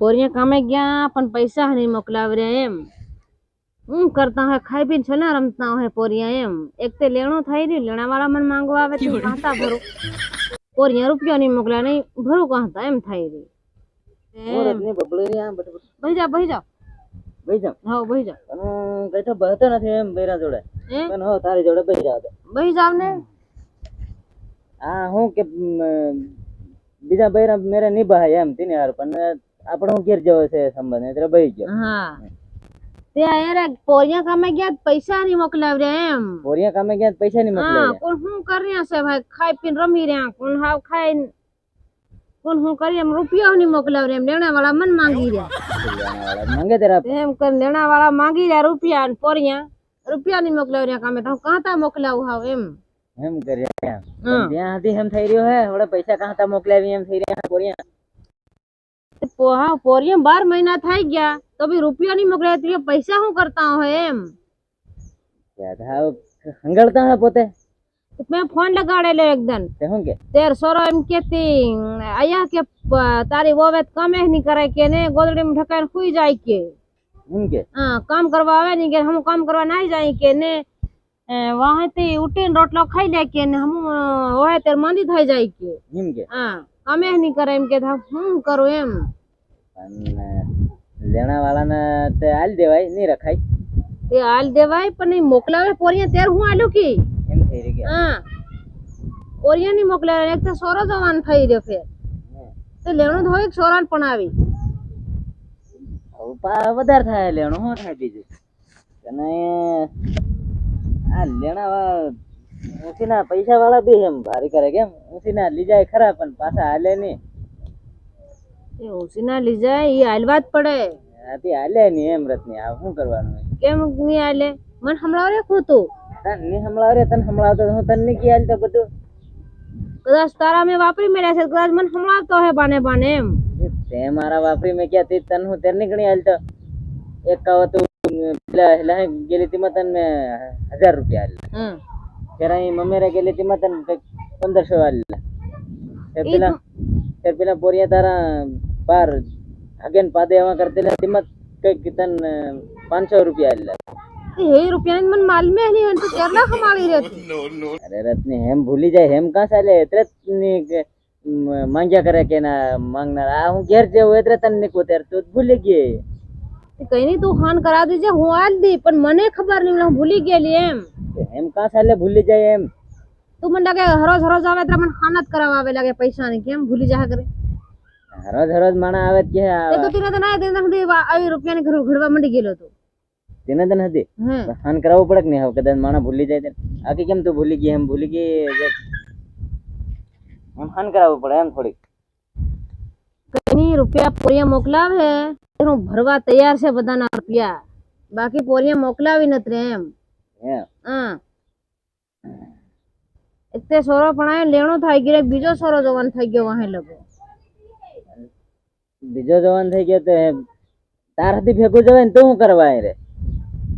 પોરિયા કામે ગયા પણ પૈસા નહીં મોકલાવ્યા એમ. હું કરતા હોય ખાઈ પીને છે ને રમતા હોય પોરિયા એમ. એક તે લેણું થઈ રહ્યું લેણા વાળા મને માંગવા આવે તો કાંતા ભરું. પોરિયા રૂપિયા નહીં મોકલા નહીં ભરું કાંતા એમ થઈ રહ્યું આમ બધું. બહી જાઓ બહી જાઓ. હા બહી જાઓ. પણ કઈ તો બહતો નથી એમ બૈરા જોડે. પણ હો તારી જોડે બેસી જાવ દે જાવ ને. આ હું કે બીજા બૈરા મેરે નિભાય એમ તીને હાર પણ આપણો હું ઘેર જેવો છે સંબંધ એટલે બેસી ગયો. હા. તે યાર પોરિયા કામે ગયા તો પૈસા નહીં મોકલાવ્યા એમ. બોરિયા કામે ગયા તો પૈસા નહીં હા મોકલે કોણ શું કરી રહ્યા છે ભાઈ? ખાઈ પીને રમી રહ્યા કોણ હાવ ખાઈ કોણ શું કરી એમ રૂપિયા નહીં મોકલાવ્યા એમ. લેણા વાળા મન માંગી રહ્યા. માંગે તેરા એમ કરી લેણા વાળા માંગી રહ્યા રૂપિયા ને પોરિયા. રૂપિયા નહીં મોકલાવ્યા કામે. તો હું કાંતા મોકલાવું હાવ એમ? એમ કર્યા હા. પણ ત્યાં સુધી એમ થઈ રહ્યો હે હવે પૈસા કાં તા મોકલાવી એમ થઈ રહ્યા બોરિયા તે પો- હા પોરિયમ બાર મહિના થઈ ગયા તો બી રૂપિયો નહીં મોકલાવ્યા તો પૈસા શું કરતા હો એમ? હંગળતા હે પોતે? મેં ફોન લગાડેલો એકદમ. તે શું કે? તેર સોરો એમ કેતી આયા કે તારી વોવે કમે નહીં કરે કે ને ગોદડીમાં ઢકાઈને સુઈ જાય કે. એમ કે? હા કામ કરવા આવે ને કે હું કામ કરવા ના જાય કે ને વાહેથી ઉઠીને રોટલો ખાઈ લે કે ને હમ હોય ત્યારે મંદી થઈ જાય કે. એમ કે? હા અમે નહીં કરે એમ કે હું કરું એમ. અને લેણા વાળાને તે આલ દેવાય નહીં રખાય? તે હાલ દેવાય પણ નહીં મોકલાવે પોરિયા ત્યારે હું આલું કે? એમ થઈ રહી કે હા. પોરિયા નહીં મોકલાવે એક તો સોરો જવાન થઈ રહ્યો ફેર. તો લેણું હોય સોરાન પણ આવી. વધારે થાય લેણું શું થાય બીજું? અને આ લેણા વાળા ઊંચીના પૈસા વાળા બી એમ ભારી કરે કેમ? ઊંચીના લઈ જાય ખરા પણ પાછા હાલે નહીં. એ ઉસીના લઈ જાય એ હાલવા જ પડે. આથી હાલે નહીં એમ રતની આ શું કરવાનું કેમ નહીં હાલે? મને હમણાં રે ખોતું તને નહીં હમણાં રે તને હમણાવતો હું તને નહીં કી હાલતો બધું. કદાચ તારા મેં વાપરી મેળ્યા છે કદાચ મને હમણાવતો હે બાને બાને એમ તે મારા વાપરી મેં ક્યાં તી તને હું તેર નહીં હાલતો. એક કહો પેલા હેલા ગેલી તીમાં તને હજાર રૂપિયા હમ. ત્યારે અહીં મમ્મી રે ગેલી તીમાં તને કંઈક પંદરસો હાલ તે પેલા તે પેલા પોરિયા તારા બાર હગેન પાદે એવા કરતેલા તીમાં કંઈક તને પાંચસો રૂપિયા હાલ એ રૂપિયા મને માલ મેં નહીં હોય તો કેટલા કમાડી રહેતી. અરે રત્ની હેમ ભૂલી જાય હેમ કાં ચાલે? એટલે માંગ્યા કરે કે ના માંગનાર? આ હું ઘેર જેવું એટલે તને નીકળું ત્યારે તું ભૂલી ગઈ તે કઈ નહીં તું હાન કરા દેજે હું આજ દી પણ મને ખબર નહીં હું ભૂલી ગયેલી એમ. એમ કાં ચાલે ભૂલી જાય એમ? તું મને લાગે હરોજ હરોજ આવે ત્યારે મને જ કરાવવા આવે લાગે પૈસા ની કેમ ભૂલી જાય કરે હરોજ હરોજ માણા આવે કે તે તો તીને તો ના તેને સુધી આવી રૂપિયાની ઘર ઘડવા મંડી ગયેલો તો. તેને તને હતી હાન કરાવવું પડે કે નહીં હવે કદાચ માણા ભૂલી જાય આખી કેમ તું ભૂલી ગઈ એમ? ભૂલી ગઈ એમ હાન કરાવવું પડે એમ થોડીક. નહીં રૂપિયા પોરિયા મોકલાવે? હું ભરવા તૈયાર છે બધાના રૂપિયા. બાકી પોરિયા મોકલાવી નથી એમ. હે. તે સોરો પણ લેણો થઈ ગયો બીજો સોરો જવાન થઈ ગયો વાહે લગો. બીજો જવાન થઈ ગયો તો હે, તાર હાથી ભેગું જવાય ને તો હું કરવા રે?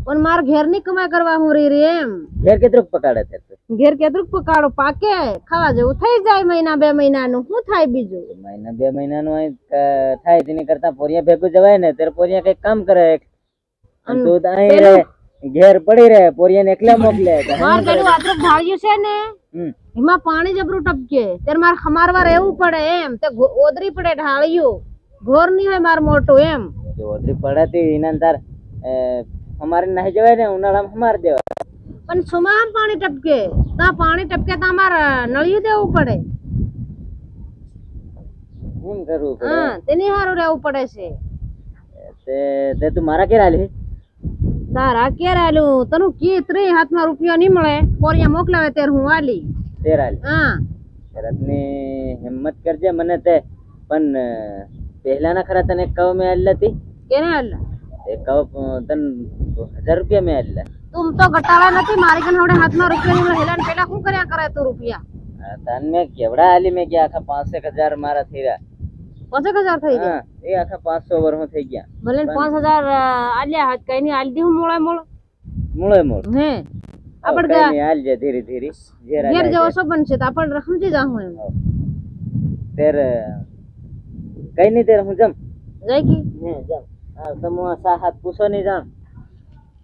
પણ માર ઘેરની કમાઈ કરવા હું રી રે એમ. ઘેર કેટલું પકડે છે? ઘેર કેદુક પકાડો પાકે ખાવા જેવું થઈ જાય મહિના બે મહિનાનું. શું થાય બીજું? મહિના બે મહિનાનું થાય તેની કરતા પોરિયા ભેગું જવાય ને ત્યારે પોરિયા કઈ કામ કરે. તું તો અહીં રહે ઘેર પડી રહે પોરિયા ને એકલા મોકલે. તો માર પેલું આટલું ભાળ્યું છે ને એમાં પાણી જબરું ટપકે. ત્યારે મારે ખમારવા રહેવું પડે એમ. તે ઓદરી પડે ઢાળ્યું. ઘોર નહીં હોય માર મોટું એમ. ઓદરી પડે પડતી એના તાર અમારે નાહી જવાય ને ઉનાળામાં અમારે દેવાય. પણ સુમામ પાણી ટપકે. ત્યાં પાણી ટપકે ત્યાં અમારે નળિયું દેવું પડે. શું કરવું પડે? હા તેની હારું રહેવું પડે છે. તે તે તું મારા ઘેર આલી? તારા ક્યારે આલું. તનું કી ત્રણ હાથમાં રૂપિયા નહીં મળે. પોરિયા મોકલાવે ત્યારે હું આલી. તેર આલી. હા. રત્ની હિંમત કરજે મને તે. પણ અ, પહેલાના ખરા તને કવ મેં આલી હતી કેને આલા એ કવ તને હજાર રૂપિયા મેં આલી તુમ તો ઘટાડા નથી મારી કન હવડે હાથમાં રૂપિયા નહીં મળે હેલાન પેલા શું કર્યા કરે તું રૂપિયા? તને મેં કેવડા આલી મેં કે આખા પાંચેક હજાર મારા થઈ રહ્યા. પાંચેક હજાર થઈ ગયા? હા એ આખા પાંચસો વર્ષ થઈ ગયા. ભલે પાંચ હજાર આલ્યા હાથ કઈ નહીં આલી દીધું મોળે મોળ. મૂળે મૂળ. હે આપણે નહીં આલજે ધીરે ધીરે. જે ઘેર જેવો શું બનશે તો આપણે સમજી જાઉં એમ. તેર કઈ નહીં તેર હું જમ. જાય કી. ને જામ. આ તમે સા હાથ પૂછો નહીં જામ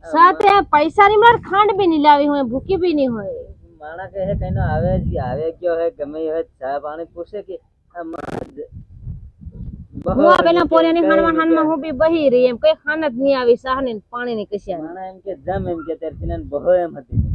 સાથે પૈસા ની માર ખાંડ બી નહીં લાવી હોય ભૂકી બી નહીં હોય. માણા કહે કઈનો આવે જ આવે ગયો હે ગમે હે ચા પાણી પૂછે કે હું પેલા પોરિયાની હાણમાં નહીં હું બી બહી રહી એમ કઈ ખાન જ નહીં આવી સાહ ને પાણી ની કશ્યા માણા એમ કે જમ એમ કે તેર બહુ એમ હતી.